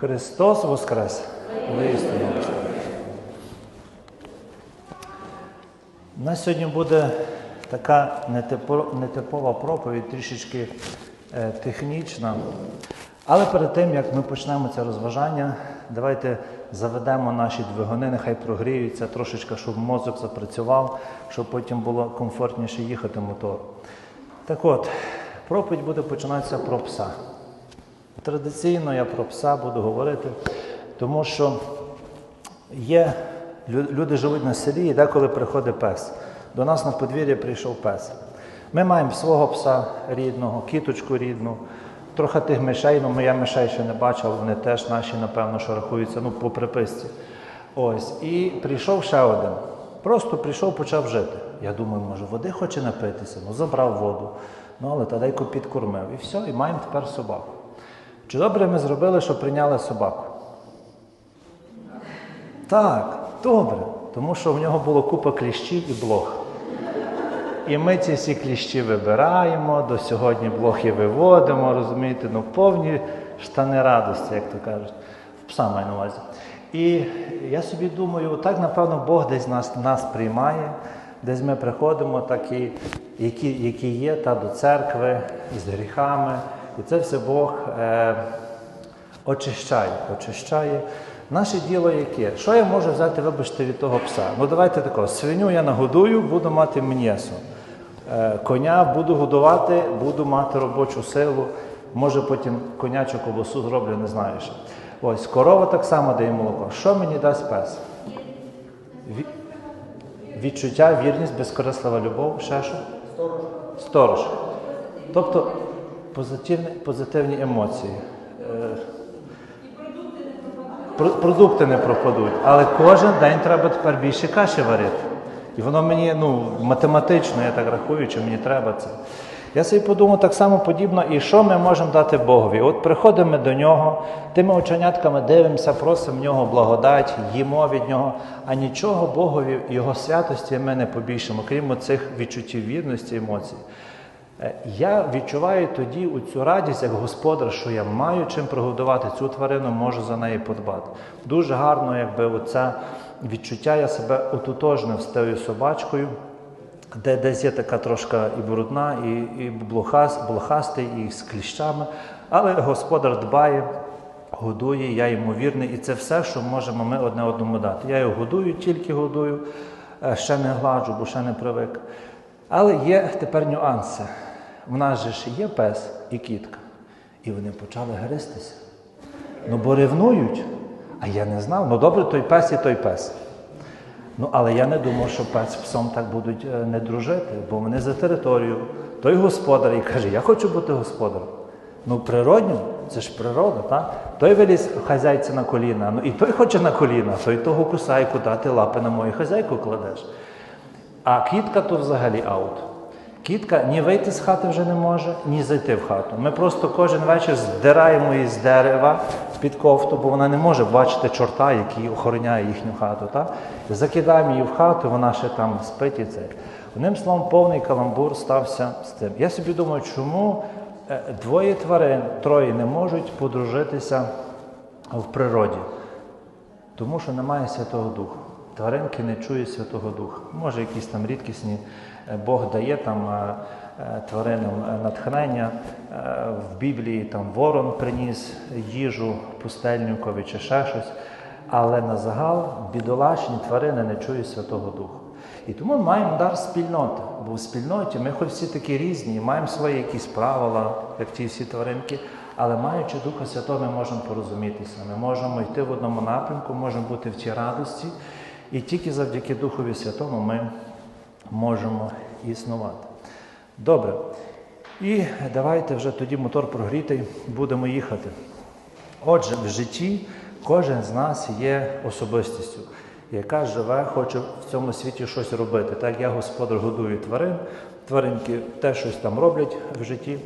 Христос Воскрес! Воскрес! У нас сьогодні буде така нетипова проповідь, трішечки е, технічна. Але перед тим, як ми почнемо це розважання, давайте заведемо наші двигуни, нехай прогріються трошечки, щоб мозок запрацював, щоб потім було комфортніше їхати мотору. Так от, проповідь буде починатися про пса. Традиційно я про пса буду говорити, тому що є люди живуть на селі, і деколи приходить пес. До нас на подвір'я прийшов пес. Ми маємо свого пса рідного, кіточку рідну, трохи тих мишей, ну я мишей ще не бачив, вони теж наші, напевно, що рахуються, ну, по приписці. Ось. І прийшов ще один. Просто прийшов, почав жити. Я думаю, може, води хоче напитися, ну забрав воду. Ну, але тадейку підкормив. І все, і маємо тепер собаку. Чи добре ми зробили, що прийняли собаку? Так, добре. Тому що в нього було купа кліщів і блох. І ми ці всі кліщі вибираємо, до сьогодні блохи виводимо, розумієте, ну повні штани радості, як то кажуть. В пса маю на увазі. І я собі думаю, так, напевно, Бог десь нас, нас приймає, десь ми приходимо, такі, які, які є, та до церкви, з гріхами. І це все Бог е, очищає, очищає. Наше діло яке? Що я можу взяти, вибачте, від того пса? Ну давайте тако, свиню я нагодую, буду мати м'ясо. Е, Коня буду годувати, буду мати робочу силу. Може потім конячу колосу зроблю, не знаю що. Ось, корова так само дає молоко. Що мені дасть пес? Ві- Відчуття, вірність, безкорислива любов, ще що? Сторож. Сторож. Тобто позитивні, позитивні емоції. Е, Продукти не пропадуть, але кожен день треба тепер більше каші варити. І воно мені ну, математично, я так рахую, чи мені треба це. Я собі подумав так само подібно, і що ми можемо дати Богові? От приходимо до нього, тими оченятками дивимося, просимо в нього благодать, їмо від нього, а нічого Богові, Його святості ми не побільшимо, крім цих відчуттів вірності, емоцій. Е, Я відчуваю тоді цю радість як господар, що я маю чим прогодувати цю тварину, можу за неї подбати. Дуже гарно, якби оце відчуття, я себе ототожнив з тією собачкою, де десь є така трошки і брудна, і, і блохас, блохастий, і з кліщами. Але господар дбає, годує, я йому вірний, і це все, що можемо ми одне одному дати. Я його годую, тільки годую, е, ще не гладжу, бо ще не привик. Але є тепер нюанси. В нас же ж є пес і кітка. І вони почали гристися. Ну, бо ревнують. А я не знав. Ну добре, той пес і той пес. Ну, але я не думав, що пес псом так будуть е, не дружити, бо вони за територію. Той господар і каже, я хочу бути господарем. Ну, природньо, це ж природа, так? Той виліз хазяйці на коліна, ну і той хоче на коліна, той того кусає, куди ти лапи на мою хазяйку кладеш. А кітка то взагалі аут. Кітка ні вийти з хати вже не може, ні зайти в хату. Ми просто кожен вечір здираємо її з дерева під кофту, бо вона не може бачити чорта, який охороняє їхню хату. Так? Закидаємо її в хату, вона ще там спить і це. Одним словом, повний каламбур стався з цим. Я собі думаю, чому е, двоє тварин, троє не можуть подружитися в природі. Тому що немає Святого Духа. Тваринки не чують Святого Духа. Може, якісь там рідкісні Бог дає там е, е, тваринам е, натхнення. Е, В Біблії там ворон приніс їжу пустельникові чи ще щось. Але на загал бідолашні тварини не чують Святого Духа. І тому ми маємо дар спільноти. Бо в спільноті ми хоч всі такі різні, маємо свої якісь правила, як ті всі тваринки, але маючи Духа Святого, ми можемо порозумітися. Ми можемо йти в одному напрямку, можемо бути в тій радості. І тільки завдяки Духові Святому ми можемо існувати. Добре. І давайте вже тоді мотор прогрітий, будемо їхати. Отже, в житті кожен з нас є особистістю, яка живе, хоче в цьому світі щось робити. Так, я господар годую тварин, тваринки теж щось там роблять в житті.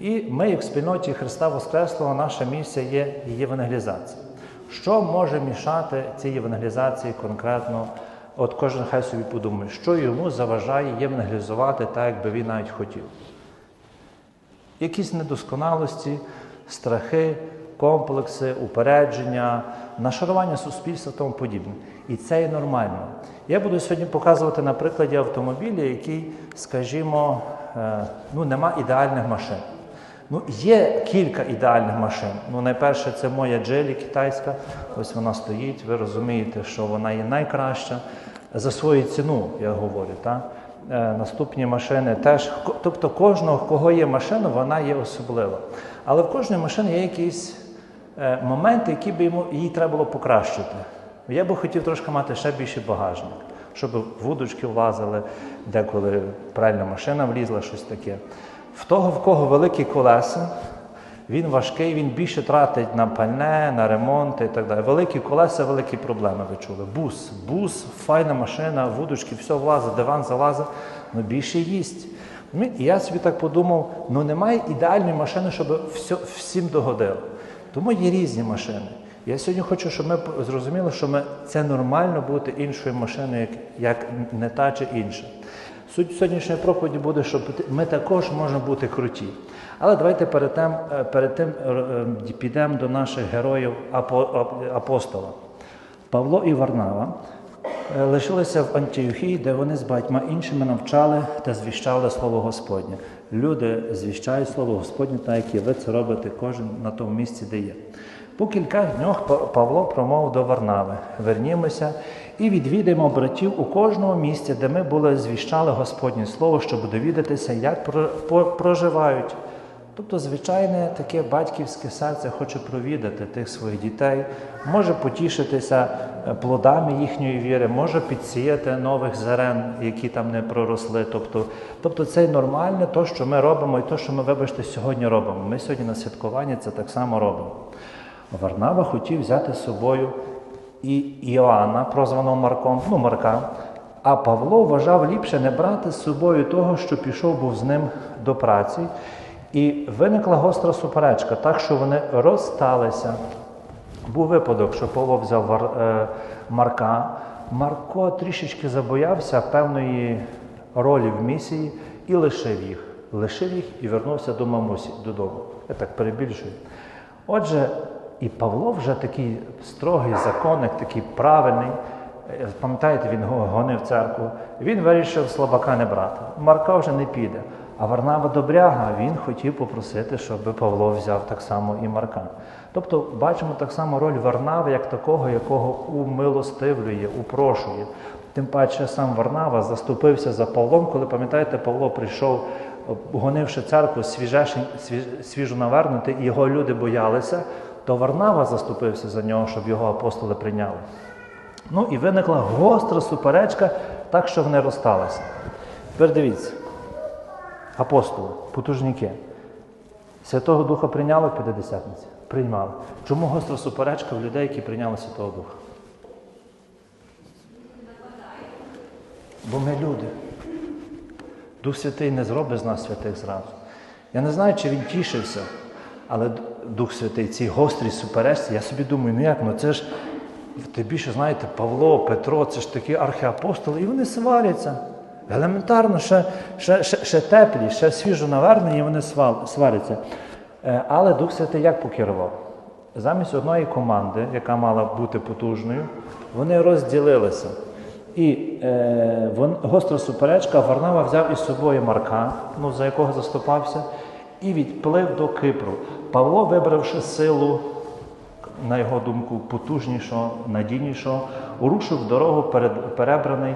І ми, як спільноті Христа Воскреслого, наша місія є євангелізація. Що може мішати цій євангелізації конкретно? От кожен хай собі подумає, що йому заважає євангелізувати так, як би він навіть хотів. Якісь недосконалості, страхи, комплекси, упередження, нашарування суспільства тому подібне. І це є нормально. Я буду сьогодні показувати на прикладі автомобіля, який, скажімо, е, ну, нема ідеальних машин. Ну, є кілька ідеальних машин. Ну, найперше, це моя Джелі китайська. Ось вона стоїть. Ви розумієте, що вона є найкраща за свою ціну, я говорю. Так? Е, наступні машини теж. Тобто, кожного, в кого є машина, вона є особлива. Але в кожної машини є якісь е, моменти, які би йому їй треба було покращити. Я би хотів трошки мати ще більший багажник, щоб вудочки влазили, деколи пральна машина влізла, щось таке. В того, в кого великі колеса, він важкий, він більше тратить на пальне, на ремонт і так далі. Великі колеса, великі проблеми, ви чули. Бус, бус, файна машина, вудочки, все влазить, диван залазить, але більше їсть. Ну, І я собі так подумав: ну немає ідеальної машини, щоб все, всім догодило. Тому є різні машини. Я сьогодні хочу, щоб ми зрозуміли, що ми, це нормально бути іншою машиною, як, як не та чи інша. Суть сьогоднішньої проповіді буде, що ми також можемо бути круті. Але давайте перед тим, е, перед тим е, е, підемо до наших героїв апостола. Павло і Варнава лишилися в Антіохії, де вони з багатьма іншими навчали та звіщали Слово Господнє. Люди звіщають Слово Господнє, так як і ви це робите кожен на тому місці, де є. По кількох днях Павло промовив до Варнави: вернімося і відвідаємо братів у кожному місці, де ми були звіщали Господнє Слово, щоб довідатися, як проживають. Тобто, звичайне таке батьківське серце хоче провідати тих своїх дітей, може потішитися е, плодами їхньої віри, може підсіяти нових зерен, які там не проросли. Тобто, тобто це нормальне, то, що ми робимо, і то, що ми, вибачте, сьогодні робимо. Ми сьогодні на святкуванні це так само робимо. Варнава хотів взяти з собою і Іоанна, прозваного Марком, ну Марка. А Павло вважав ліпше не брати з собою того, що пішов був з ним до праці. І виникла гостра суперечка, так що вони розсталися. Був випадок, що Павло взяв е, Марка. Марко трішечки забоявся певної ролі в місії і лишив їх. Лишив їх і вернувся до мамусі додому. Я так перебільшую. Отже, і Павло вже такий строгий законник, такий правильний. Е, Пам'ятаєте, він гонив церкву. Він вирішив слабака не брати. Марка вже не піде. А Варнава Добряга він хотів попросити, щоб Павло взяв так само і Марка. Тобто бачимо так само роль Варнави як такого, якого умилостивлює, упрошує. Тим паче сам Варнава заступився за Павлом, коли пам'ятаєте, Павло прийшов, гонивши церкву свіжешень- свіж- свіжо навернути, і його люди боялися, то Варнава заступився за нього, щоб його апостоли прийняли. Ну і виникла гостра суперечка, так що вони розсталися. Тепер дивіться, апостоли, потужники. Святого Духа прийняли П'ятидесятниці? Приймали. Чому гостра суперечка в людей, які прийняли Святого Духа? Бо ми люди. Дух Святий не зробить з нас святих зразу. Я не знаю, чи він тішився, але Дух Святий, цій гострій суперечці, я собі думаю, ну як, ну це ж ти більше знаєте, Павло, Петро, це ж такі архіапостоли, і вони сваряться. Елементарно, ще, ще, ще, ще теплі, ще свіжо навернені, і вони сваряться. Е, Але Дух Святий як покерував? Замість одної команди, яка мала бути потужною, вони розділилися. І е, гостра суперечка, Варнава взяв із собою Марка, ну, за якого заступався, і відплив до Кипру. Павло, вибравши силу, на його думку, потужнішого, надійнішого, урушив дорогу перед, перебраний,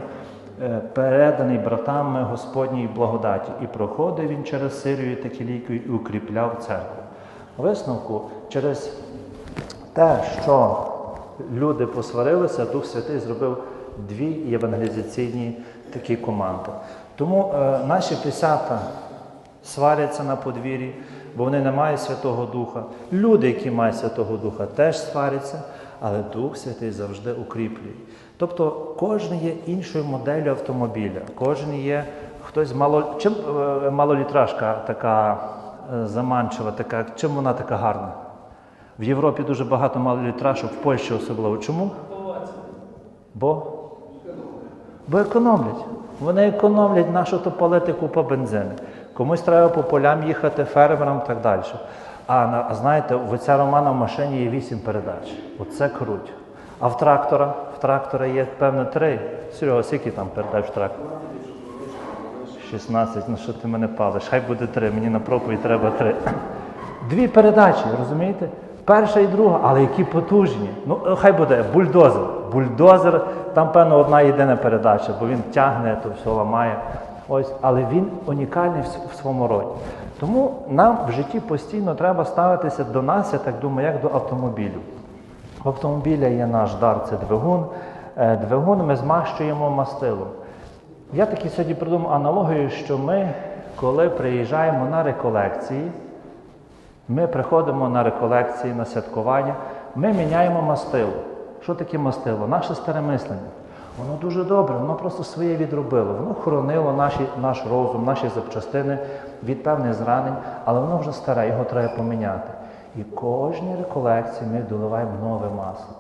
е, переданий братами Господній благодаті. І проходив він через Сирію та Кілійку і укріпляв церкву. Висновку, через те, що люди посварилися, Дух Святий зробив дві євангелізаційні такі команди. Тому е, наші писята сваряться на подвір'ї, бо вони не мають Святого Духа. Люди, які мають Святого Духа, теж сваряться, але Дух Святий завжди укріплює. Тобто кожен є іншою моделлю автомобіля, кожен є хтось мало. Чим е, малолітражка така е, заманчива, така, чим вона така гарна? В Європі дуже багато малолітражок, в Польщі особливо. Чому? Бо? Бо економлять. Вони економлять нашу то палити купа бензину. Комусь треба по полям їхати, фермерам і так далі. А, на- знаєте, в отця Романа в машині є вісім передач. Оце круть. А в трактора? В трактора є, певно, три. Серега, скільки там передач в тракторі? 16, ну що ти мене палиш? Хай буде три, мені на проповідь треба три. Дві передачі, розумієте? Перша і друга, але які потужні. Ну, е, хай буде бульдозер. Бульдозер, там, певно, одна єдина передача, бо він тягне, то все ламає. Ось, але він унікальний в своєму роді. Тому нам в житті постійно треба ставитися до нас, я так думаю, як до автомобілю. В автомобіля є наш дар, це двигун. Е, Двигун ми змащуємо мастилом. Я таки сьогодні придумав аналогію, що ми, коли приїжджаємо на реколекції, ми приходимо на реколекції, на святкування, ми міняємо мастило. Що таке мастило? Наше старе мислення. Воно дуже добре, воно просто своє відробило. Воно хоронило наші, наш розум, наші запчастини від певних зранень, але воно вже старе, його треба поміняти. І кожній реколекції ми доливаємо нове масло,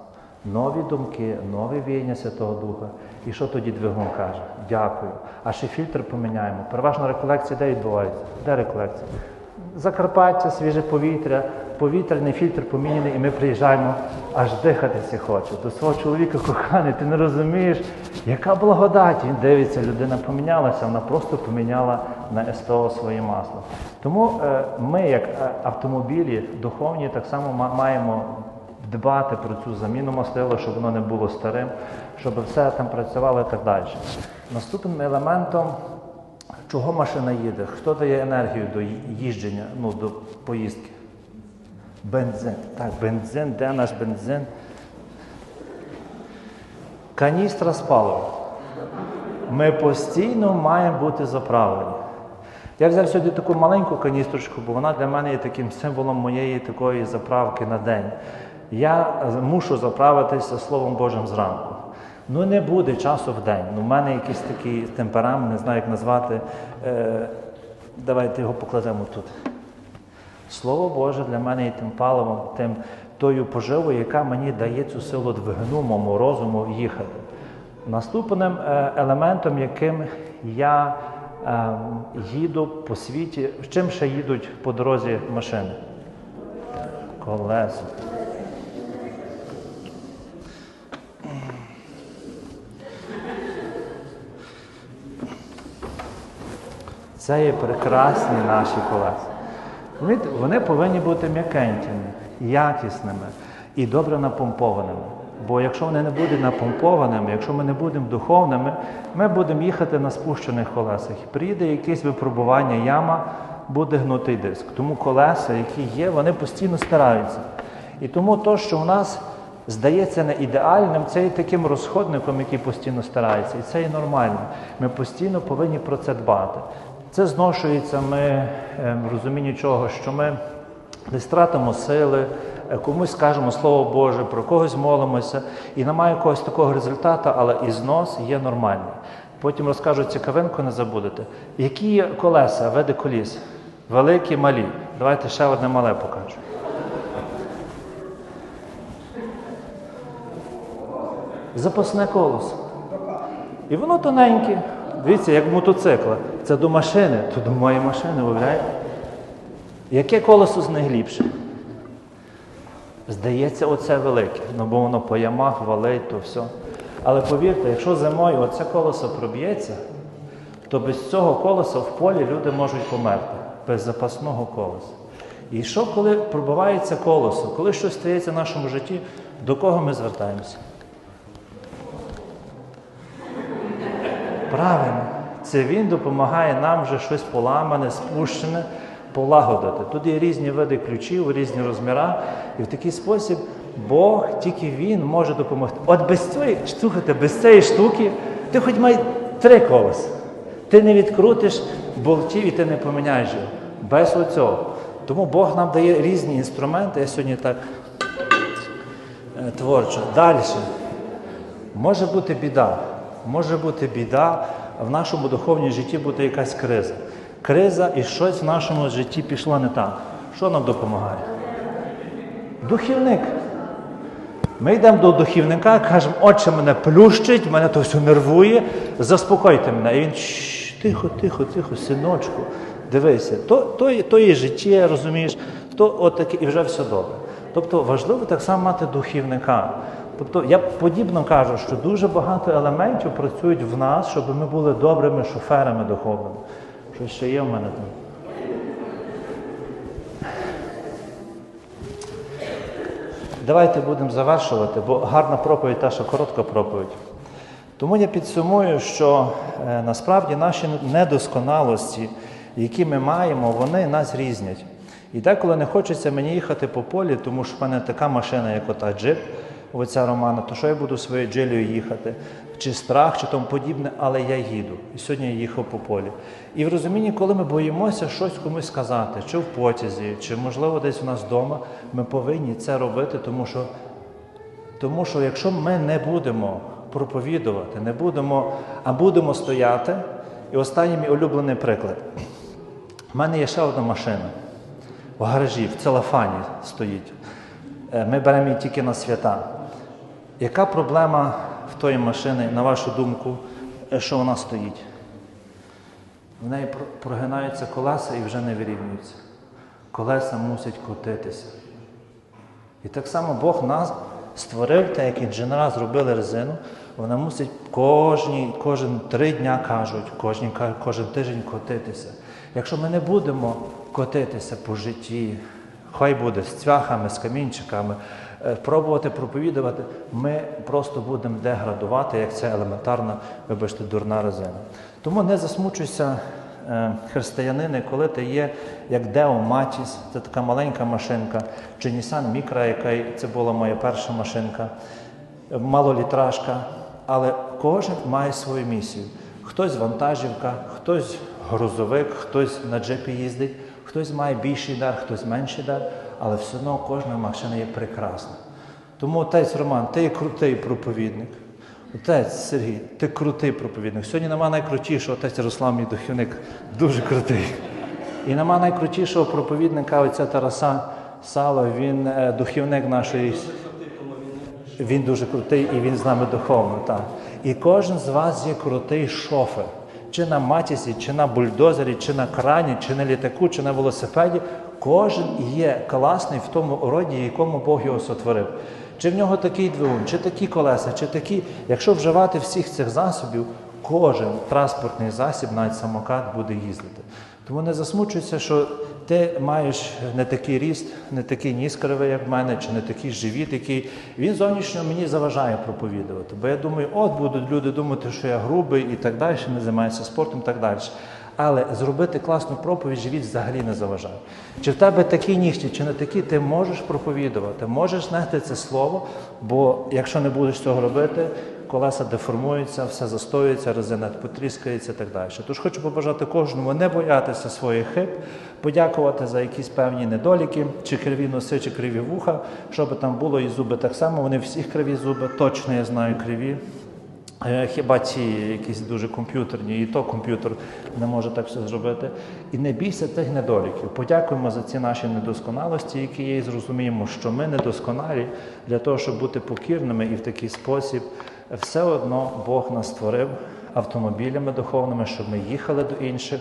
нові думки, нове віяння Святого Духа. І що тоді двигун каже? Дякую. А ще фільтр поміняємо. Переважно реколекції де відбувається? Де реколекція? Закарпаття, свіже повітря, повітряний фільтр поміняний, і ми приїжджаємо, аж дихатися хоче. До свого чоловіка коханий, ти не розумієш, яка благодать. Він дивиться, людина помінялася, вона просто поміняла на СТО своє масло. Тому е, ми, як е, автомобілі духовні, так само маємо дбати про цю заміну мастила, щоб воно не було старим, щоб все там працювало і так далі. Наступним елементом Чого машина їде? Хто дає енергію до їждження, ну, до поїздки? Бензин. Так, бензин, де наш бензин? Каністра з паливом. Ми постійно маємо бути заправлені. Я взяв сьогодні таку маленьку каністрочку, бо вона для мене є таким символом моєї такої заправки на день. Я мушу заправитися Словом Божим зранку. Ну не буде часу в день. Ну, в мене якийсь такий темперамент, не знаю, як назвати. Е, давайте його покладемо тут. Слово Боже для мене є тим паливом, тим тою поживою, яка мені дає цю силу двигну моєму розуму їхати. Наступним е, елементом, яким я е, їду по світі, з чим ще їдуть по дорозі машини? Колесо. Це є прекрасні наші колеса. Вони повинні бути м'якенькими, якісними і добре напомпованими. Бо якщо вони не будуть напомпованими, якщо ми не будемо духовними, ми будемо їхати на спущених колесах. І приїде якесь випробування, яма, буде гнутий диск. Тому колеса, які є, вони постійно стараються. І тому то, що в нас здається не ідеальним, це є таким розходником, який постійно старається. І це є нормально. Ми постійно повинні про це дбати. Це зношується ми е, в розумінні чого, що ми десь тратимо сили, е, комусь скажемо Слово Боже, про когось молимося, і немає якогось такого результату, але і знос є нормальний. Потім розкажу цікавинку, не забудете. Які є колеса, види коліс? Великі, малі. Давайте ще одне мале покажу. Запасне колесо. І воно тоненьке. Дивіться, як мотоцикла. Це до машини, то до моєї машини, уявляєте? Яке колесо з ліпше? Здається, оце велике, ну бо воно по ямах валить, то все. Але повірте, якщо зимою оце колесо проб'ється, то без цього колеса в полі люди можуть померти, без запасного колеса. І що, коли пробивається колесо, коли щось стається в нашому житті, до кого ми звертаємося? Правильно, це він допомагає нам вже щось поламане, спущене, полагодити. Тут є різні види ключів, різні розміри, і в такий спосіб Бог тільки Він може допомогти. От без цієї, слухайте, без цієї штуки ти хоч май три колеса. Ти не відкрутиш болтів і ти не поміняєш його. Без оцього. Тому Бог нам дає різні інструменти. Я сьогодні так е, творчо. Далі. Може бути біда. Може бути біда, в нашому духовному житті буде якась криза. Криза і щось в нашому житті пішло не так. Що нам допомагає? Духівник. Ми йдемо до духівника, кажемо, отче мене плющить, мене то все нервує, заспокойте мене. І він тихо, тихо, тихо, синочку, дивися, то, то, то є життя, розумієш, Тобто, от таке, і вже все добре. Тобто важливо так само мати духівника. Тобто я подібно кажу, що дуже багато елементів працюють в нас, щоб ми були добрими шоферами духовними. Що ще є в мене там? Давайте будемо завершувати, бо гарна проповідь та що коротка проповідь. Тому я підсумую, що е, насправді наші недосконалості, які ми маємо, вони нас різнять. І деколи не хочеться мені їхати по полі, тому що в мене така машина, як ота джип, оця Романа, то що я буду своєю джилею їхати, чи страх, чи тому подібне, але я їду. І сьогодні я їхав по полі. І в розумінні, коли ми боїмося щось комусь сказати, чи в потязі, чи можливо десь у нас вдома, ми повинні це робити, тому що тому що якщо ми не будемо проповідувати, не будемо, а будемо стояти, і останній мій улюблений приклад. У мене є ще одна машина в гаражі, в целофані стоїть. Е, Ми беремо її тільки на свята. Яка проблема в тої машини, на вашу думку, е, що вона стоїть? В неї прогинаються колеса і вже не вирівнюються. Колеса мусять крутитися. І так само Бог нас створив, так як інженера зробили резину, вона мусить кожні, кожен три дня кажуть, кожні, кожен тиждень котитися. Якщо ми не будемо котитися по житті, хай буде з цвяхами, з камінчиками, е, пробувати проповідувати, ми просто будемо деградувати, як ця елементарна, вибачте, дурна резина. Тому не засмучуйся е, християнини, коли ти є як Део Матіс, це така маленька машинка, чи Nissan Micra, яка це була моя перша машинка, малолітражка, але кожен має свою місію. Хтось вантажівка, хтось грузовик, хтось на джипі їздить, хтось має більший дар, хтось менший дар, але все одно кожна машина є прекрасна. Тому отець Роман, ти є крутий проповідник. Отець Сергій, ти крутий проповідник. Сьогодні нема найкрутішого, отець Ярослав, мій духівник, дуже крутий. І нема найкрутішого проповідника отця Тараса Сала, він е, духівник нашої. Він дуже крутий і він з нами духовно. Так. І кожен з вас є крутий шофер. Чи на матісі, чи на бульдозері, чи на крані, чи на літаку, чи на велосипеді. Кожен є класний в тому роді, якому Бог його сотворив. Чи в нього такий двигун, чи такі колеса, чи такі. Якщо вживати всіх цих засобів, кожен транспортний засіб, навіть самокат, буде їздити. Тому не засмучуйся, що ти маєш не такий ріст, не такий ніс кривий, як в мене, чи не такий живіт, який він зовнішньо мені заважає проповідувати. Бо я думаю, от будуть люди думати, що я грубий і так далі, не займаюся спортом і так далі. Але зробити класну проповідь живіт взагалі не заважає. Чи в тебе такі нігті, чи не такі, ти можеш проповідувати, можеш нести це слово, бо якщо не будеш цього робити, колеса деформуються, все застоюється, резина потріскається і так далі. Тож хочу побажати кожному не боятися своїх хиб, подякувати за якісь певні недоліки, чи криві носи, чи криві вуха, що би там було, і зуби так само, вони всі криві зуби, точно я знаю криві. Е, Хіба ці якісь дуже комп'ютерні, і то комп'ютер не може так все зробити. І не бійся тих недоліків. Подякуємо за ці наші недосконалості, які є, і зрозуміємо, що ми недосконалі для того, щоб бути покірними і в такий спосіб. Все одно Бог нас створив автомобілями духовними, щоб ми їхали до інших,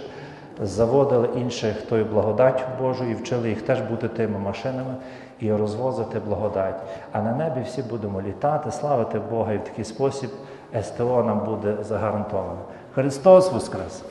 заводили інших тою благодаттю Божою і вчили їх теж бути тими машинами і розвозити благодать. А на небі всі будемо літати, славити Бога, і в такий спосіб СТО нам буде загарантовано. Христос Воскрес!